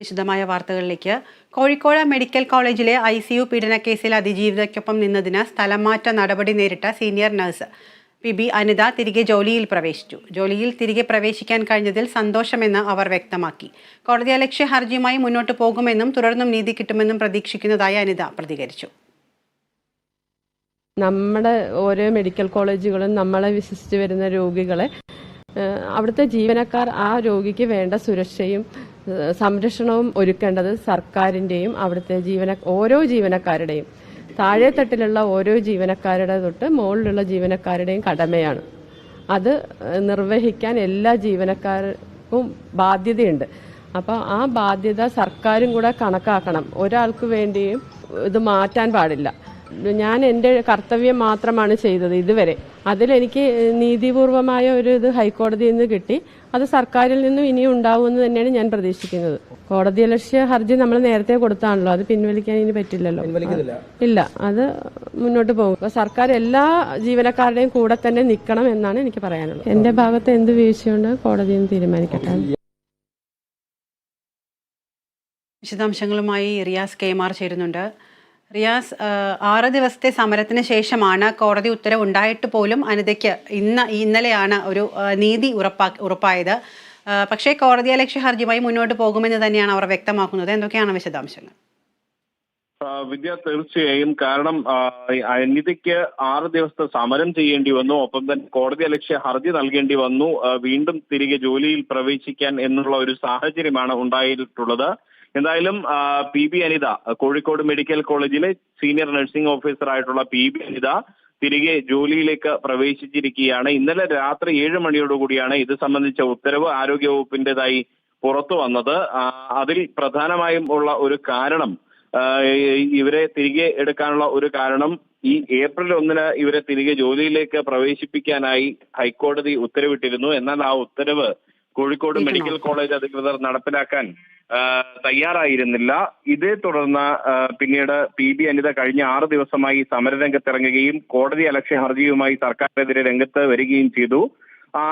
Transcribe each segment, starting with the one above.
വിശദമായ വാർത്തകളിലേക്ക്. കോഴിക്കോട് മെഡിക്കൽ കോളേജിലെ ഐ സി യു പീഡനക്കേസിൽ അതിജീവിതയ്ക്കൊപ്പം നിന്നതിന് സ്ഥലംമാറ്റ നടപടി നേരിട്ട senior nurse. P B Anitha തിരികെ ജോലിയിൽ പ്രവേശിച്ചു. ജോലിയിൽ തിരികെ പ്രവേശിക്കാൻ കഴിഞ്ഞതിൽ സന്തോഷമെന്ന് അവർ വ്യക്തമാക്കി. കോടതിയലക്ഷ്യ ഹർജിയുമായി മുന്നോട്ട് പോകുമെന്നും തുടർന്നും നീതി കിട്ടുമെന്നും പ്രതീക്ഷിക്കുന്നതായി അനിത പ്രതികരിച്ചു. നമ്മുടെ ഓരോ മെഡിക്കൽ കോളേജുകളും നമ്മളെ വിശ്വസിച്ച് വരുന്ന രോഗികളെ അവിടുത്തെ ജീവനക്കാർ ആ രോഗിക്ക് വേണ്ട സുരക്ഷയും സംരക്ഷണവും ഒരുക്കേണ്ടത് സർക്കാരിന്റെയും അവിടുത്തെ ജീവന ഓരോ ജീവനക്കാരുടെയും. താഴെത്തട്ടിലുള്ള ഓരോ ജീവനക്കാരുടെ തൊട്ട് മുകളിലുള്ള ജീവനക്കാരുടെയും കടമയാണ്. അത് നിർവഹിക്കാൻ എല്ലാ ജീവനക്കാർക്കും ബാധ്യതയുണ്ട്. അപ്പോൾ ആ ബാധ്യത സർക്കാരും കൂടെ കണക്കാക്കണം. ഒരാൾക്ക് വേണ്ടിയും ഇത് മാറ്റാൻ പാടില്ല. ഞാൻ എന്റെ കർത്തവ്യം മാത്രമാണ് ചെയ്തത് ഇതുവരെ. അതിലെനിക്ക് നീതിപൂർവമായ ഒരു ഇത് ഹൈക്കോടതിയിൽ നിന്ന് കിട്ടി. അത് സർക്കാരിൽ നിന്നും ഇനിയും ഉണ്ടാവുമെന്ന് തന്നെയാണ് ഞാൻ പ്രതീക്ഷിക്കുന്നത്. കോടതിയലക്ഷ്യ ഹർജി നമ്മൾ നേരത്തെ കൊടുത്താണല്ലോ. അത് പിൻവലിക്കാൻ ഇനി പറ്റില്ലല്ലോ. ഇല്ല. അത് മുന്നോട്ട് പോകും. അപ്പൊ സർക്കാർ എല്ലാ ജീവനക്കാരുടെയും കൂടെ തന്നെ നിൽക്കണം എന്നാണ് എനിക്ക് പറയാനുള്ളത്. എന്റെ ഭാഗത്ത് എന്ത് വീഴ്ചയുണ്ട് കോടതിയിൽ നിന്ന് തീരുമാനിക്കട്ടെ. വിശദാംശങ്ങളുമായി റിയാസ് കെമാർ ചേരുന്നുണ്ട്. റിയാസ് ആറ് ദിവസത്തെ സമരത്തിന് ശേഷമാണ് കോടതി ഉത്തരവ് ഉണ്ടായിട്ട് പോലും അനിതയ്ക്ക് ഇന്ന് ഇന്നലെയാണ് ഒരു നീതി ഉറപ്പാ ഉറപ്പായത്. പക്ഷേ കോടതി അലക്ഷ്യ ഹർജിയുമായി മുന്നോട്ട് പോകുമെന്ന് തന്നെയാണ് അവർ വ്യക്തമാക്കുന്നത്. എന്തൊക്കെയാണ് വിശദാംശങ്ങൾ? വിദ്യ തീർച്ചയായും. കാരണം അനിതയ്ക്ക് ആറ് ദിവസത്തെ സമരം ചെയ്യേണ്ടി വന്നു. ഒപ്പം തന്നെ കോടതി അലക്ഷ്യ ഹർജി നൽകേണ്ടി വന്നു. വീണ്ടും തിരികെ ജോലിയിൽ പ്രവേശിക്കാൻ എന്നുള്ള ഒരു സാഹചര്യമാണ് ഉണ്ടായിട്ടുള്ളത്. എന്തായാലും P B Anitha Kozhikode medical കോളേജിലെ സീനിയർ നഴ്സിംഗ് ഓഫീസർ ആയിട്ടുള്ള പി ബി അനിത തിരികെ ജോലിയിലേക്ക് പ്രവേശിച്ചിരിക്കുകയാണ്. ഇന്നലെ രാത്രി ഏഴ് മണിയോടുകൂടിയാണ് ഇത് സംബന്ധിച്ച ഉത്തരവ് ആരോഗ്യവകുപ്പിന്റേതായി പുറത്തു വന്നത്. അതിൽ പ്രധാനമായും ഉള്ള ഒരു കാരണം ഇവരെ തിരികെ എടുക്കാനുള്ള ഒരു കാരണം ഈ ഏപ്രിൽ ഒന്നിന് ഇവരെ തിരികെ ജോലിയിലേക്ക് പ്രവേശിപ്പിക്കാനായി ഹൈക്കോടതി ഉത്തരവിട്ടിരുന്നു. എന്നാൽ ആ ഉത്തരവ് കോഴിക്കോട് മെഡിക്കൽ കോളേജ് അധികൃതർ നടപ്പിലാക്കാൻ തയ്യാറായിരുന്നില്ല. ഇതേ തുടർന്ന് പിന്നീട് പി ബി അനിത കഴിഞ്ഞ ആറ് ദിവസമായി സമരരംഗത്തിറങ്ങുകയും കോടതി അലക്ഷ്യ ഹർജിയുമായി സർക്കാരിനെതിരെ രംഗത്ത് വരികയും ചെയ്തു.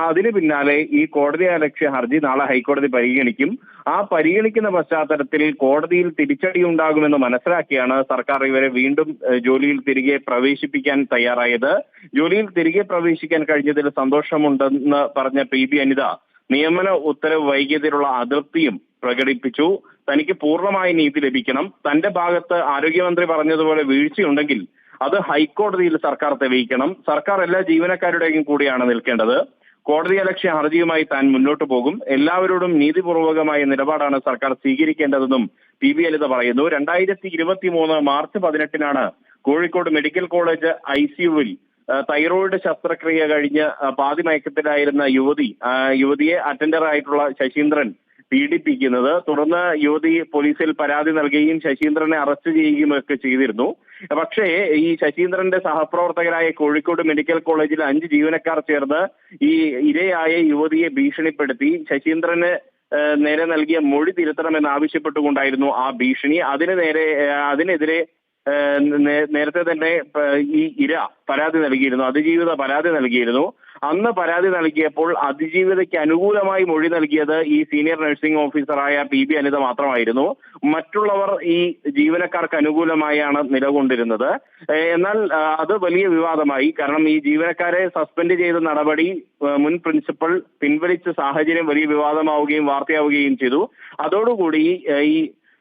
അതിന് പിന്നാലെ ഈ കോടതി അലക്ഷ്യ ഹർജി നാളെ ഹൈക്കോടതി പരിഗണിക്കും. ആ പരിഗണിക്കുന്ന പശ്ചാത്തലത്തിൽ കോടതിയിൽ തിരിച്ചടി ഉണ്ടാകുമെന്ന് മനസ്സിലാക്കിയാണ് സർക്കാർ ഇവരെ വീണ്ടും ജോലിയിൽ തിരികെ പ്രവേശിപ്പിക്കാൻ തയ്യാറായത്. ജോലിയിൽ തിരികെ പ്രവേശിക്കാൻ കഴിഞ്ഞതിൽ സന്തോഷമുണ്ടെന്ന് പറഞ്ഞ പി ബി അനിത നിയമന ഉത്തരവ് വൈകിയതിലുള്ള അതൃപ്തിയും പ്രകടിപ്പിച്ചു. തനിക്ക് പൂർണമായ നീതി ലഭിക്കണം. തന്റെ ഭാഗത്ത് ആരോഗ്യമന്ത്രി പറഞ്ഞതുപോലെ വീഴ്ചയുണ്ടെങ്കിൽ അത് ഹൈക്കോടതിയിൽ സർക്കാർ തെളിയിക്കണം. സർക്കാർ എല്ലാ ജീവനക്കാരുടെയും കൂടിയാണ് നിൽക്കേണ്ടത്. കോടതി അലക്ഷ്യ ഹർജിയുമായി താൻ മുന്നോട്ട് പോകും. എല്ലാവരോടും നീതിപൂർവകമായ നിലപാടാണ് സർക്കാർ സ്വീകരിക്കേണ്ടതെന്നും പി ബി ലളിത പറയുന്നു. രണ്ടായിരത്തി ഇരുപത്തി മൂന്ന് മാർച്ച് പതിനെട്ടിനാണ് കോഴിക്കോട് മെഡിക്കൽ കോളേജ് ഐ സിയുവിൽ തൈറോയിഡ് ശസ്ത്രക്രിയ കഴിഞ്ഞ് പാതിമയക്കത്തിലായിരുന്ന പാതി മയക്കത്തിലായിരുന്ന യുവതി യുവതിയെ അറ്റൻഡർ ആയിട്ടുള്ള ശശീന്ദ്രൻ പീഡിപ്പിക്കുന്നത്. തുടർന്ന് യുവതി പോലീസിൽ പരാതി നൽകുകയും ശശീന്ദ്രനെ അറസ്റ്റ് ചെയ്യുകയും ഒക്കെ ചെയ്തിരുന്നു. പക്ഷേ ഈ ശശീന്ദ്രന്റെ സഹപ്രവർത്തകരായ കോഴിക്കോട് മെഡിക്കൽ കോളേജിൽ അഞ്ച് ജീവനക്കാർ ചേർന്ന് ഈ ഇരയായ യുവതിയെ ഭീഷണിപ്പെടുത്തി. ശശീന്ദ്രന് നേരെ നൽകിയ മൊഴി തിരുത്തണമെന്ന് ആവശ്യപ്പെട്ടുകൊണ്ടായിരുന്നു ആ ഭീഷണി. അതിന് നേരെ അതിനെതിരെ നേരത്തെ തന്നെ ഈ ഇര പരാതി നൽകിയിരുന്നു. അതിജീവിത പരാതി നൽകിയിരുന്നു. അന്ന് പരാതി നൽകിയപ്പോൾ അതിജീവിതയ്ക്ക് അനുകൂലമായി മൊഴി നൽകിയത് ഈ സീനിയർ നഴ്സിംഗ് ഓഫീസറായ പി ബി അനിത മാത്രമായിരുന്നു. മറ്റുള്ളവർ ഈ ജീവനക്കാർക്ക് അനുകൂലമായാണ് നിലകൊണ്ടിരുന്നത്. എന്നാൽ അത് വലിയ വിവാദമായി. കാരണം ഈ ജീവനക്കാരെ സസ്പെൻഡ് ചെയ്ത നടപടി മുൻ പ്രിൻസിപ്പൽ പിൻവലിച്ച സാഹചര്യം വലിയ വിവാദമാവുകയും വാർത്തയാവുകയും ചെയ്തു. അതോടുകൂടി ഈ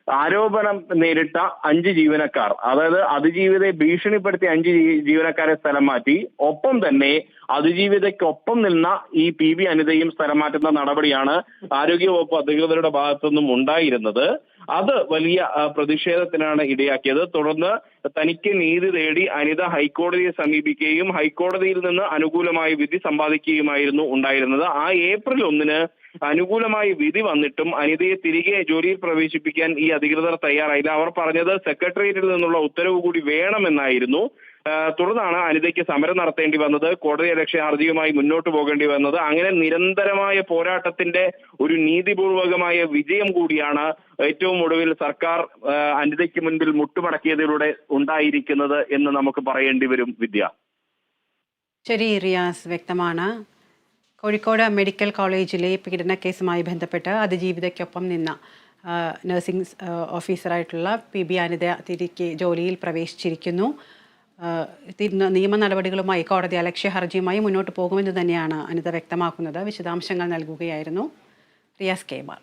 ആരോപണം നേരിട്ട അഞ്ച് ജീവനക്കാർ അതായത് അതിജീവിതയെ ഭീഷണിപ്പെടുത്തിയ അഞ്ച് ജീവനക്കാരെ സ്ഥലം മാറ്റി. ഒപ്പം തന്നെ അതിജീവിതയ്ക്കൊപ്പം നിന്ന ഈ പി വി അനിതയും സ്ഥലം മാറ്റുന്ന നടപടിയാണ് ആരോഗ്യവകുപ്പ് അധികൃതരുടെ ഭാഗത്തുനിന്നും ഉണ്ടായിരുന്നത്. അത് വലിയ പ്രതിഷേധത്തിനാണ് ഇടയാക്കിയത്. തുടർന്ന് തനിക്ക് നീതി തേടി അനിത ഹൈക്കോടതിയെ സമീപിക്കുകയും ഹൈക്കോടതിയിൽ നിന്ന് അനുകൂലമായ വിധി സമ്പാദിക്കുകയുമായിരുന്നു ഉണ്ടായിരുന്നത്. ആ ഏപ്രിൽ ഒന്നിന് അനുകൂലമായ വിധി വന്നിട്ടും അനിതയെ തിരികെ ജോലിയിൽ പ്രവേശിപ്പിക്കാൻ ഈ അധികൃതർ തയ്യാറായില്ല. അവർ പറഞ്ഞത് സെക്രട്ടേറിയറ്റിൽ നിന്നുള്ള ഉത്തരവ് കൂടി വേണമെന്നായിരുന്നു. തുടർന്നാണ് അനിതയ്ക്ക് സമരം നടത്തേണ്ടി വന്നത്. കോടതി അലക്ഷ്യ ഹർജിയുമായി മുന്നോട്ട് പോകേണ്ടി വന്നത്. അങ്ങനെ നിരന്തരമായ പോരാട്ടത്തിന്റെ ഒരു നീതിപൂർവകമായ വിജയം കൂടിയാണ് ഏറ്റവും ഒടുവിൽ സർക്കാർ അനിതയ്ക്ക് മുൻപിൽ മുട്ടുമടക്കിയതിലൂടെ ഉണ്ടായിരിക്കുന്നത് എന്ന് നമുക്ക് പറയേണ്ടി വരും വിദ്യ. ശരി റിയാസ് വ്യക്തമാണ്. കോഴിക്കോട് മെഡിക്കൽ കോളേജിലെ പീഡന കേസുമായി ബന്ധപ്പെട്ട് അതിജീവിതയ്ക്കൊപ്പം നിന്ന നഴ്സിംഗ് ഓഫീസറായിട്ടുള്ള പി ബി അനിത തിരികെ ജോലിയിൽ പ്രവേശിച്ചിരിക്കുന്നു. നിയമ നടപടികളുമായി കോടതി അലക്ഷ്യ ഹർജിയുമായി മുന്നോട്ട് പോകുമെന്ന് തന്നെയാണ് അനിത വ്യക്തമാക്കുന്നത്. വിശദാംശങ്ങൾ നൽകുകയായിരുന്നു റിയാസ് കെമാർ